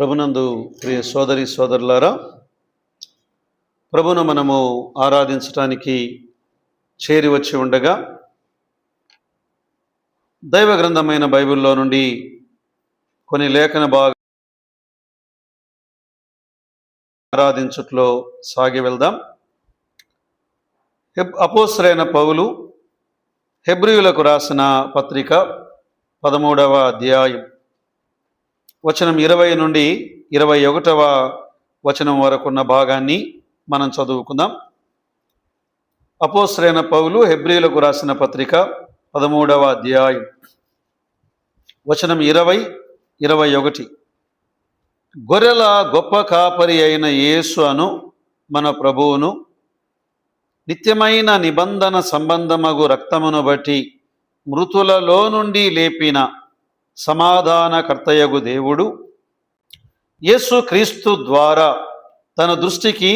ప్రభునందు ప్రియ సోదరి సోదరులారా ప్రభును మనము ఆరాధించటానికి చేరి వచ్చి ఉండగా దైవ గ్రంథమైన బైబిల్లో నుండి కొన్ని లేఖన భాగ ఆరాధించుట్లో సాగి వెళ్దాం. హెబ్ అపోసరైన పౌలు హెబ్రియులకు రాసిన పత్రిక పదమూడవ అధ్యాయం. వచనం ఇరవై నుండి ఇరవై ఒకటవ వచనం వరకున్న భాగాన్ని మనం చదువుకుందాం. అపోసరైన పౌలు హెబ్రిలకు రాసిన పత్రిక పదమూడవ అధ్యాయం వచనం ఇరవై ఇరవై ఒకటి. గొర్రెల గొప్ప కాపరి అయిన యేసు అను మన ప్రభువును నిత్యమైన నిబంధన సంబంధమగు రక్తమును బట్టి మృతులలో నుండి లేపిన సమాధానకర్తయగు దేవుడు యేసు క్రీస్తు ద్వారా తన దృష్టికి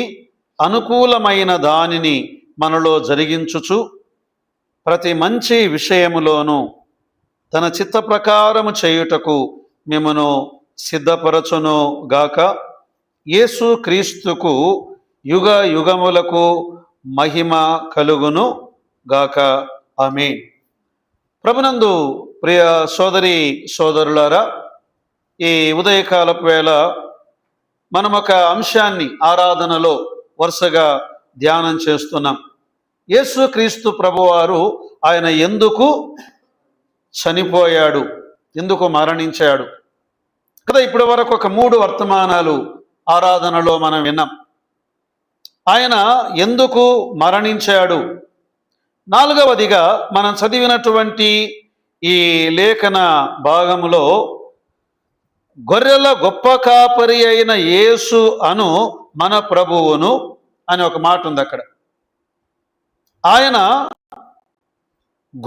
అనుకూలమైన దానిని మనలో జరిగించుచు ప్రతి మంచి విషయములోనూ తన చిత్త ప్రకారము చేయుటకు మిమ్మను సిద్ధపరచును గాక యేసు క్రీస్తుకు యుగ యుగములకు మహిమ కలుగును గాక. ఆమె ప్రభునందు ప్రియ సోదరి సోదరులారా ఈ ఉదయకాలపు వేళ మనం ఒక అంశాన్ని ఆరాధనలో వరుసగా ధ్యానం చేస్తున్నాం. యేసుక్రీస్తు ప్రభువారు ఆయన ఎందుకు చనిపోయాడు? ఎందుకు మరణించాడు? కదా ఇప్పటి వరకు ఒక మూడు వర్తమానాలు ఆరాధనలో మనం విన్నాం. ఆయన ఎందుకు మరణించాడు? నాలుగవదిగా మనం చదివినటువంటి ఈ లేఖన భాగంలో గొర్రెల గొప్ప కాపరి అయిన యేసు అను మన ప్రభువును అని ఒక మాట ఉంది అక్కడ. ఆయన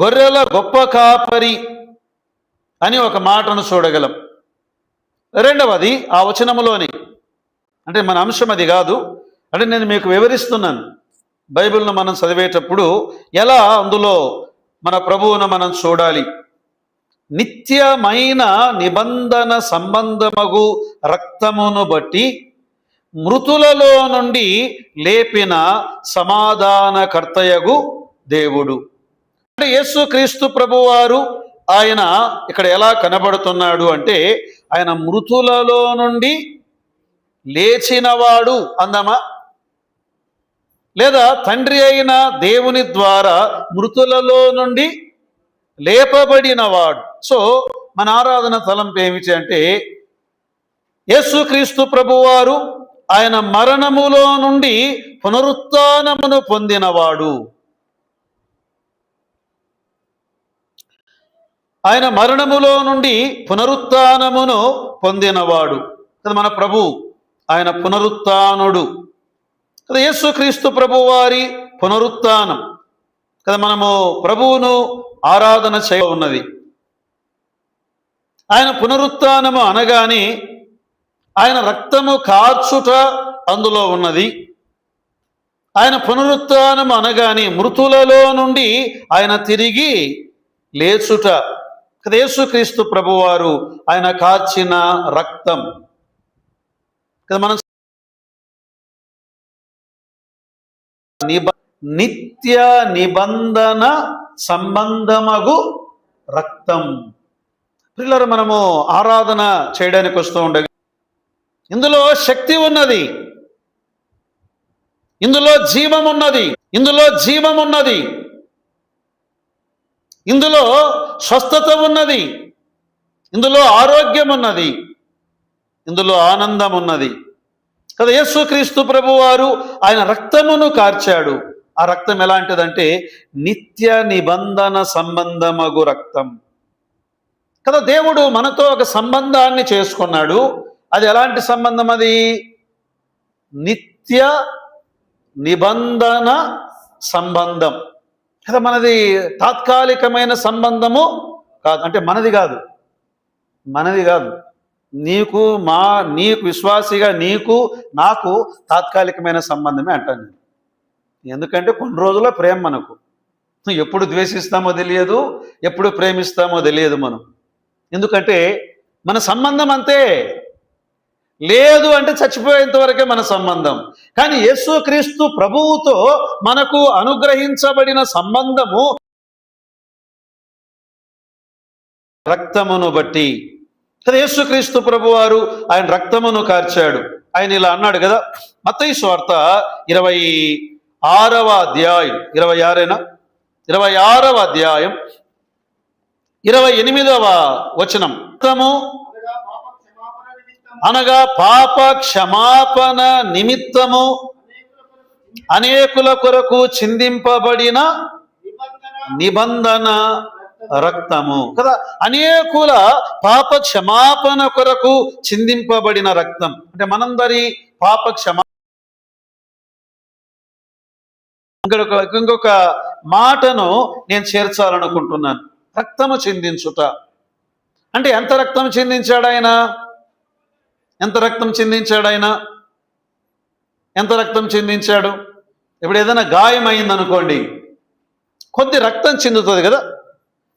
గొర్రెల గొప్ప కాపరి అని ఒక మాటను చూడగలం. రెండవది ఆ వచనములోని అంటే మన అంశం అది కాదు అంటే నేను మీకు వివరిస్తున్నాను. బైబిల్ను మనం చదివేటప్పుడు ఎలా అందులో మన ప్రభువును మనం చూడాలి? నిత్యమైన నిబంధన సంబంధమగు రక్తమును బట్టి మృతులలో నుండి లేపిన సమాధానకర్తయగు దేవుడు. అంటే యేసు క్రీస్తు ప్రభువారు ఆయన ఇక్కడ ఎలా కనబడుతున్నాడు అంటే ఆయన మృతులలో నుండి లేచినవాడు అందమా? లేదా తండ్రి అయిన దేవుని ద్వారా మృతులలో నుండి లేపబడినవాడు. సో మన ఆరాధన తలంపు ఏమిటి అంటే యేసుక్రీస్తు ప్రభువారు ఆయన మరణములో నుండి పునరుత్నమును పొందినవాడు. ఆయన మరణములో నుండి పునరుత్నమును పొందినవాడు. కదా మన ప్రభు ఆయన పునరుత్నుడు. కదా యేసుక్రీస్తు ప్రభువారి పునరుత్నం. కదా మనము ప్రభువును ఆరాధన చేయ ఉన్నది. ఆయన పునరుత్నము అనగానే ఆయన రక్తము కార్చుట అందులో ఉన్నది. ఆయన పునరుత్నము అనగానే మృతులలో నుండి ఆయన తిరిగి లేచుట. కదా యేసుక్రీస్తు ప్రభువారు ఆయన కార్చిన రక్తం. కదా మనం నిత్య నిబంధన సంబంధమగు రక్తం. పిల్లలు మనము ఆరాధన చేయడానికి వస్తూ ఉండగా ఇందులో శక్తి ఉన్నది. ఇందులో జీవం ఉన్నది. ఇందులో జీవం ఉన్నది. ఇందులో స్వస్థత ఉన్నది. ఇందులో ఆరోగ్యం ఉన్నది. ఇందులో ఆనందం ఉన్నది. కదా యేసుక్రీస్తు ప్రభువారు ఆయన రక్తమును కార్చాడు. ఆ రక్తం ఎలాంటిదంటే నిత్య నిబంధన సంబంధమగు రక్తం. కదా దేవుడు మనతో ఒక సంబంధాన్ని చేసుకున్నాడు. అది ఎలాంటి సంబంధం అది? నిత్య నిబంధన సంబంధం. కదా మనది తాత్కాలికమైన సంబంధము కాదు. అంటే మనది కాదు. మనది కాదు. నీకు మా నీకు విశ్వాసిగా నీకు నాకు తాత్కాలికమైన సంబంధమే అంటాను ఎందుకంటే కొన్ని రోజుల ప్రేమ మనకు. ఎప్పుడు ద్వేషిస్తామో తెలియదు ఎప్పుడు ప్రేమిస్తామో తెలియదు మనం. ఎందుకంటే మన సంబంధం అంతే. లేదు అంటే చచ్చిపోయేంత వరకే మన సంబంధం. కానీ యేసుక్రీస్తు ప్రభువుతో మనకు అనుగ్రహించబడిన సంబంధము రక్తమును బట్టి. కదా యేసుక్రీస్తు ప్రభువారు ఆయన రక్తమును కార్చాడు. ఆయన ఇలా అన్నాడు కదా మత్త ఈ స్వార్థ ఇరవై ఆరవ అధ్యాయం. ఇరవై ఆరేనా? ఇరవై ఆరవ అధ్యాయం. ఇరవై ఎనిమిదవ వచనం. తము అనగా పాప క్షమాపణ నిమిత్తము అనేకుల కొరకు చిందింపబడిన నిబంధన నిబంధన రక్తము. కదా? అనేకుల పాప క్షమాపణ కొరకు చిందింపబడిన రక్తం. అంటే మనందరి పాప క్షమా ఇంకొక ఇంకొక మాటను నేను చేర్చాలనుకుంటున్నాను. రక్తము చిందించుట. అంటే ఎంత రక్తం చిందించాడు ఆయన ఎంత రక్తం చిందించాడు ఆయన ఎంత రక్తం చిందించాడు? ఇప్పుడు ఏదైనా గాయం అయిందనుకోండి కొద్ది రక్తం చిందుతుంది కదా.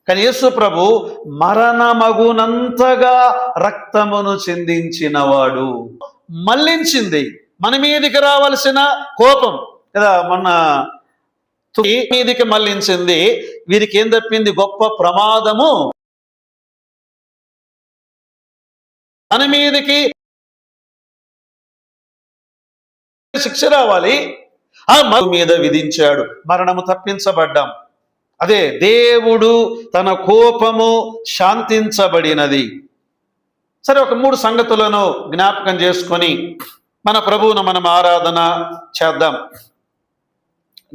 కానీ యేసు ప్రభు మరణమగునంతగా రక్తమును చిందించినవాడు. మళ్ళించింది మన మీదికి రావలసిన కోపం. కదా మొన్న మీదికి మళ్ళించింది వీరికి ఏం తప్పింది? గొప్ప ప్రమాదము. మన మీదికి శిక్ష రావాలి. ఆ మగు మీద విధించాడు. మరణము తప్పించబడ్డాం. అదే దేవుడు తన కోపము శాంతించబడినది. సరే ఒక మూడు సంగతులను జ్ఞాపకం చేసుకొని మన ప్రభువును మనం ఆరాధన చేద్దాం.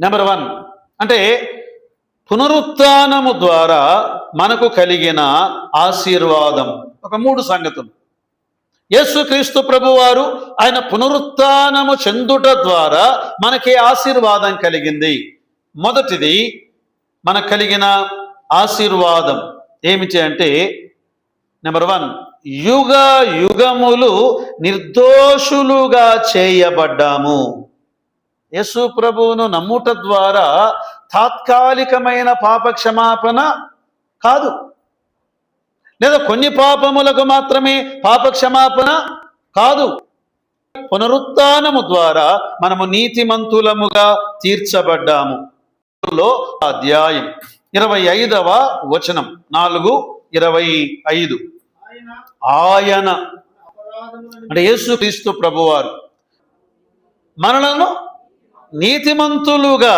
నెంబర్ వన్ అంటే పునరుత్నము ద్వారా మనకు కలిగిన ఆశీర్వాదం. ఒక మూడు సంగతులు. యేసుక్రీస్తు ప్రభువారు ఆయన పునరుత్నము చెందుట ద్వారా మనకి ఆశీర్వాదం కలిగింది. మొదటిది మనకు కలిగిన ఆశీర్వాదం. ఏమిటి అంటే నెంబర్ వన్ యుగ యుగములు నిర్దోషులుగా చేయబడ్డాము. యేసు ప్రభువును నమ్ముట ద్వారా తాత్కాలికమైన పాప క్షమాపణ కాదు. లేదా కొన్ని పాపములకు మాత్రమే పాప క్షమాపణ కాదు. పునరుత్నము ద్వారా మనము నీతిమంతులముగా తీర్చబడ్డాము. లో అధ్యాయం ఇరవై ఐదవ వచనం నాలుగు ఇరవై ఐదు. ఆయన. అంటే యేసు అంటే యేసుక్రీస్తు ప్రభువారు. మనలను నీతిమంతులుగా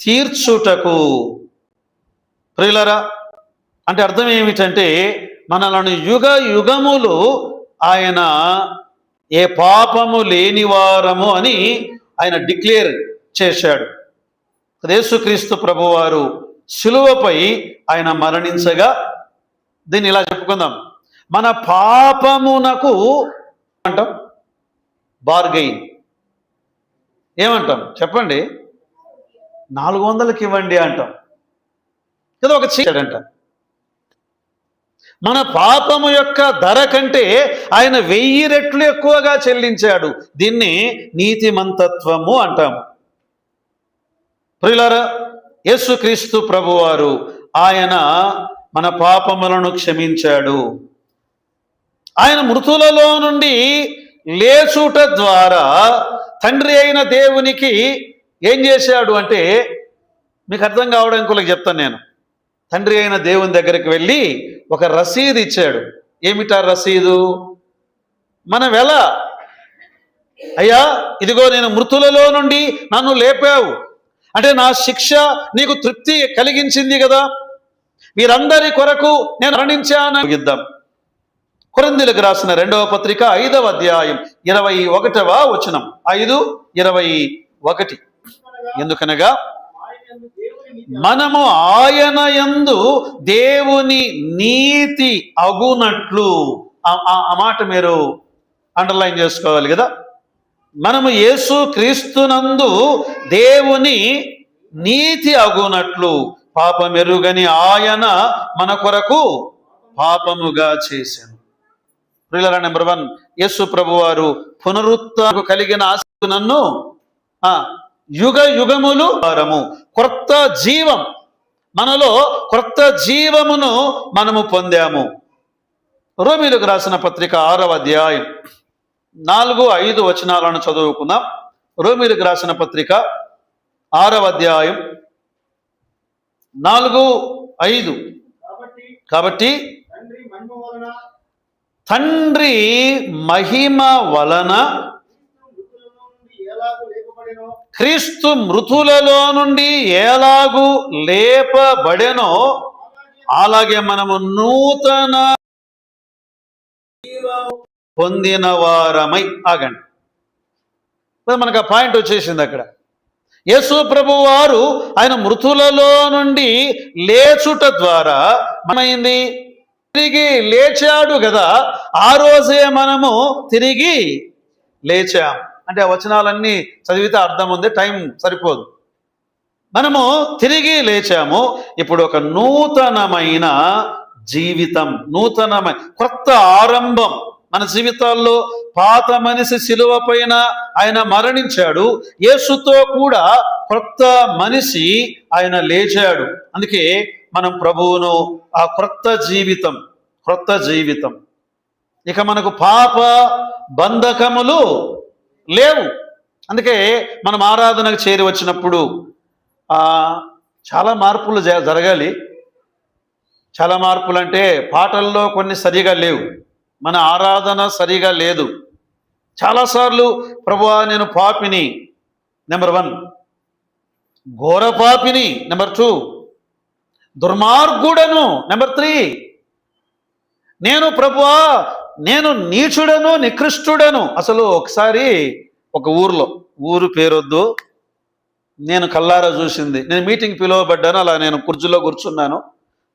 తీర్చుటకు. ప్రియులరా అంటే అర్థం ఏమిటంటే మనలను యుగ యుగములు ఆయన ఏ పాపము లేనివారము అని ఆయన డిక్లేర్ చేశాడు. యేసుక్రీస్తు ప్రభువారు శిలువపై ఆయన మరణించగా దీన్ని ఇలా చెప్పుకుందాం. మన పాపమునకు అంటాం బార్గెయిన్ ఏమంటాం? చెప్పండి. నాలుగు వందలకి ఇవ్వండి అంటాం. ఏదో ఒక చీడంట మన పాపము యొక్క ధర కంటే ఆయన వెయ్యి రెట్లు ఎక్కువగా చెల్లించాడు. దీన్ని నీతిమంతత్వము అంటాము ప్రియులారా యేసుక్రీస్తు ప్రభువారు ఆయన మన పాపములను క్షమించాడు. ఆయన మృతులలో నుండి లేచుట ద్వారా తండ్రి అయిన దేవునికి ఏం చేశాడు అంటే మీకు అర్థం కావడం కూడా చెప్తాను నేను. తండ్రి అయిన దేవుని దగ్గరికి వెళ్ళి ఒక రసీదు ఇచ్చాడు. ఏమిటా రసీదు? మనం ఎలా అయ్యా ఇదిగో నేను మృతులలో నుండి నన్ను లేపావు. అంటే నా శిక్ష నీకు తృప్తి కలిగించింది కదా. వీరందరి కొరకు నేను రణించాను ముగిద్దాం కొరందులకు రాసిన రెండవ పత్రిక ఐదవ అధ్యాయం ఇరవై ఒకటవ వచనం. ఐదు ఇరవై ఒకటి. ఎందుకనగా మనము ఆయన యందు దేవుని నీతి అగునట్లు. ఆ- ఆ మాట మీరు అండర్లైన్ చేసుకోవాలి కదా. మనము యేసు క్రీస్తునందు దేవుని నీతి అగునట్లు. పాపమెరుగని ఆయన మన కొరకు పాపముగా చేశాను. ప్రియుల నెంబర్ వన్ యేసు ప్రభువారు పునరుత్నకు కలిగిన ఆశ నన్ను ఆ యుగ యుగములు వారము. క్రొత్త జీవం మనలో క్రొత్త జీవమును మనము పొందాము. రోమిలకు రాసిన పత్రిక ఆరవ అధ్యాయం నాలుగు ఐదు వచనాలను చదువుకుందాం. రోమిలకు రాసిన పత్రిక ఆరవ అధ్యాయం నాలుగు ఐదు. కాబట్టి తండ్రి మహిమ వలన క్రీస్తు మృతులలో నుండి ఎలాగూ లేపబడెనో ఎలాగు లేపబడెనో అలాగే మనము నూతన పొందిన వారమై ఆగండి. మనకు ఆ పాయింట్ వచ్చేసింది అక్కడ. యేసు ప్రభు వారు ఆయన మృతులలో నుండి లేచుట ద్వారా మనమైంది? తిరిగి లేచాడు కదా ఆ రోజే మనము తిరిగి లేచాం. అంటే ఆ వచనాలన్నీ చదివితే అర్థం ఉంది టైం సరిపోదు. మనము తిరిగి లేచాము ఇప్పుడు ఒక నూతనమైన జీవితం నూతనమైన కొత్త ఆరంభం. మన జీవితాల్లో పాత మనిషి సిలువ పైన ఆయన మరణించాడు యేసుతో కూడా కొత్త మనిషి ఆయన లేచాడు. అందుకే మనం ప్రభువును ఆ క్రొత్త జీవితం క్రొత్త జీవితం. ఇక మనకు పాప బంధకములు లేవు. అందుకే మనం ఆరాధనకు చేరి వచ్చినప్పుడు చాలా మార్పులు జ- జరగాలి. చాలా మార్పులు అంటే పాటల్లో కొన్ని సరిగా లేవు. మన ఆరాధన సరిగా లేదు. చాలాసార్లు ప్రభువా నేను పాపిని నెంబర్ వన్. ఘోర పాపిని నెంబర్ టూ. దుర్మార్గుడను. నెంబర్ త్రీ నేను ప్రభువా నేను నీచుడను నికృష్టుడను. అసలు ఒకసారి ఒక ఊర్లో ఊరు పేరొద్దు. నేను కల్లారా చూసింది. నేను మీటింగ్ పిలువబడ్డాను అలా నేను కుర్చీలో కూర్చున్నాను.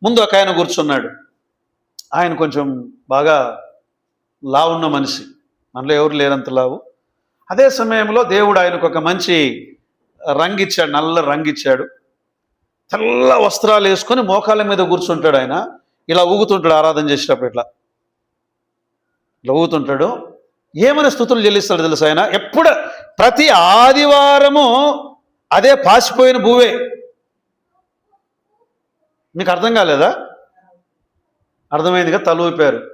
ముందు ఒక ఆయన కూర్చున్నాడు. ఆయన కొంచెం బాగా లావున్న మనిషి. మనలో ఎవరు లేనంత లావు. అదే సమయంలో దేవుడు ఆయనకు ఒక మంచి రంగు ఇచ్చాడు నల్ల రంగు ఇచ్చాడు తెల్ల వస్త్రాలు వేసుకొని మోకాళ్ళ మీద కూర్చుంటాడు ఆయన. ఇలా ఊగుతుంటాడు ఆరాధన చేసేటప్పుడు ఇట్లా. ఇలా ఊగుతుంటాడు. ఏమైనా స్థుతులు చెల్లిస్తాడు తెలుసు ఆయన? ఎప్పుడు ప్రతి ఆదివారము అదే పాసిపోయిన భూవే. మీకు అర్థం కాలేదా? అర్థమైందిగా? తల ఊపారు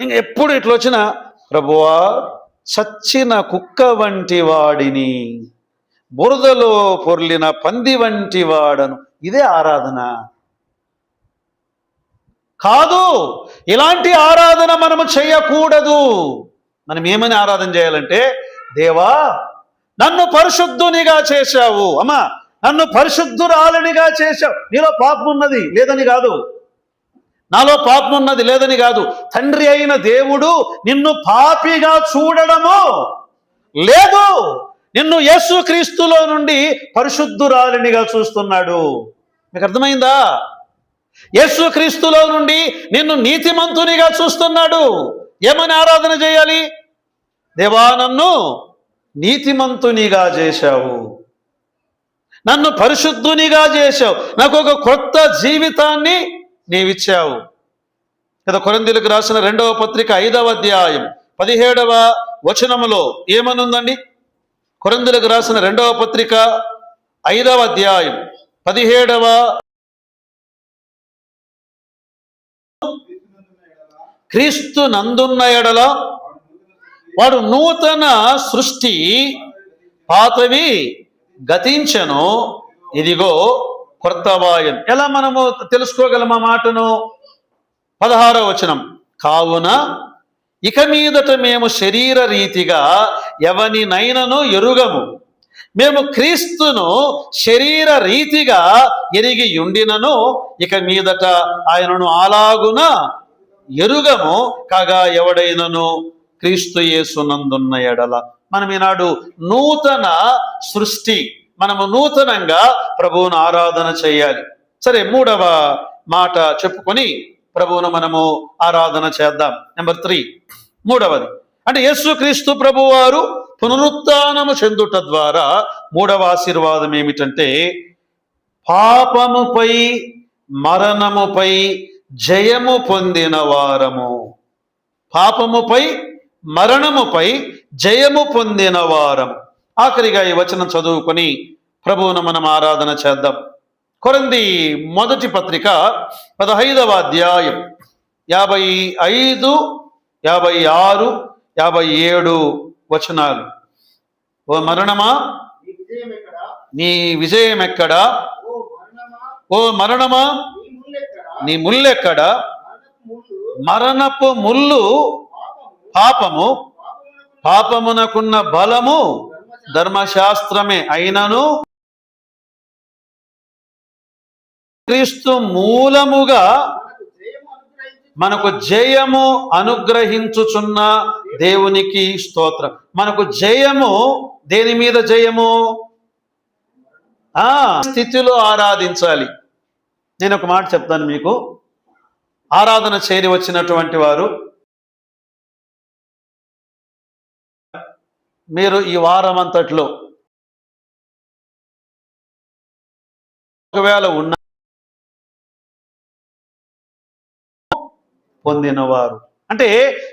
ఇంక ఎప్పుడు ఇట్లా వచ్చిన ప్రభువా చచ్చిన కుక్క వంటి వాడిని బురదలో పొర్లిన పంది వంటి వాడను. ఇదే ఆరాధన. కాదు ఇలాంటి ఆరాధన మనము చేయకూడదు. మనం ఏమని ఆరాధన చేయాలంటే దేవా నన్ను పరిశుద్ధునిగా చేశావు. అమ్మా నన్ను పరిశుద్ధురాలనిగా చేశావు. నీలో పాపం ఉన్నది లేదని కాదు. నాలో పాపం ఉన్నది లేదని కాదు. తండ్రి అయిన దేవుడు నిన్ను పాపిగా చూడడము లేదు. నిన్ను యేసుక్రీస్తులో నుండి పరిశుద్ధురాలినిగా చూస్తున్నాడు. మీకు అర్థమైందా? యేసుక్రీస్తులో నుండి నిన్ను నీతిమంతునిగా చూస్తున్నాడు. ఏమని ఆరాధన చేయాలి? దేవా నన్ను నీతిమంతునిగా చేశావు. నన్ను పరిశుద్ధునిగా చేశావు. నాకు ఒక కొత్త జీవితాన్ని నీవిచ్చావు. కదా కొరందీలకు రాసిన రెండవ పత్రిక ఐదవ అధ్యాయం పదిహేడవ వచనములో ఏమనుందండి? కొరందులకు రాసిన రెండవ పత్రిక ఐదవ అధ్యాయం పదిహేడవ క్రీస్తు నందున్న ఎడల వాడు నూతన సృష్టి పాతవి గతించను. ఇదిగో కొత్తవాయం ఎలా మనము తెలుసుకోగలం ఆ మాటను? పదహారవ వచనం. కావున ఇక మీదట మేము శరీర రీతిగా ఎవనినైనను ఎరుగము. మేము క్రీస్తును శరీర రీతిగా ఎరిగి ఉండినను ఇక మీదట ఆయనను అలాగున ఎరుగము కాగా ఎవడైనను? క్రీస్తు యేసునందున్న ఎడల. మనం ఈనాడు నూతన సృష్టి మనము నూతనంగా ప్రభువును ఆరాధన చేయాలి. సరే మూడవ మాట చెప్పుకొని ప్రభువును మనము ఆరాధన చేద్దాం. Number three. మూడవది. అంటే యేసుక్రీస్తు ప్రభువారు పునరుత్నము చెందుట ద్వారా మూడవ ఆశీర్వాదం ఏమిటంటే పాపముపై మరణముపై జయము పొందిన వారము. పాపముపై మరణముపై జయము పొందిన వారం ఆఖరిగా ఈ వచనం చదువుకొని ప్రభువును మనం ఆరాధన చేద్దాం. కొరంది మొదటి పత్రిక పదహైదవ అధ్యాయం యాభై ఐదు యాభై ఆరు యాభై ఏడు వచనాలు. ఓ మరణమా? నీ విజయం ఎక్కడ ఎక్కడా ఓ మరణమా? నీ ముల్లెక్కడ ముల్లెక్కడా? మరణపు ముళ్ళు పాపము. పాపమునకున్న బలము ధర్మశాస్త్రమే అయినను. క్రీస్తు మూలముగా మనకు జయము అనుగ్రహించుచున్న దేవునికి స్తోత్రం. మనకు జయము దేని మీద జయము? ఆ స్థితిలో ఆరాధించాలి. నేను ఒక మాట చెప్తాను మీకు. ఆరాధన చేరి వచ్చినటువంటి వారు మీరు ఈ వారం అంతట్లో ఒకవేళ ఉన్న పొందినవారు. అంటే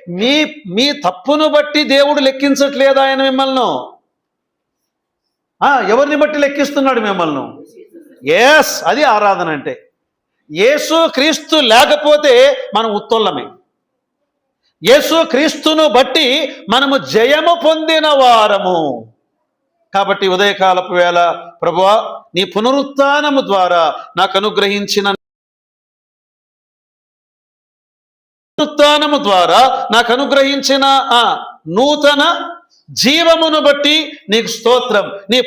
మీ మీ తప్పును బట్టి దేవుడు లెక్కించట్లేదు ఆయన మిమ్మల్ని. ఎవరిని బట్టి లెక్కిస్తున్నాడు మిమ్మల్ని? ఎస్ అది ఆరాధన అంటే. యేసు క్రీస్తు లేకపోతే మనం ఉత్తోళ్ళమే యేసు క్రీస్తును బట్టి మనము జయము పొందిన వారము. కాబట్టి ఉదయకాలపు వేళ ప్రభువా నీ పునరుత్నము ద్వారా నాకు అనుగ్రహించిన పునరుత్నము ద్వారా నాకు అనుగ్రహించిన ఆ నూతన జీవమును బట్టి నీకు స్తోత్రం. నీ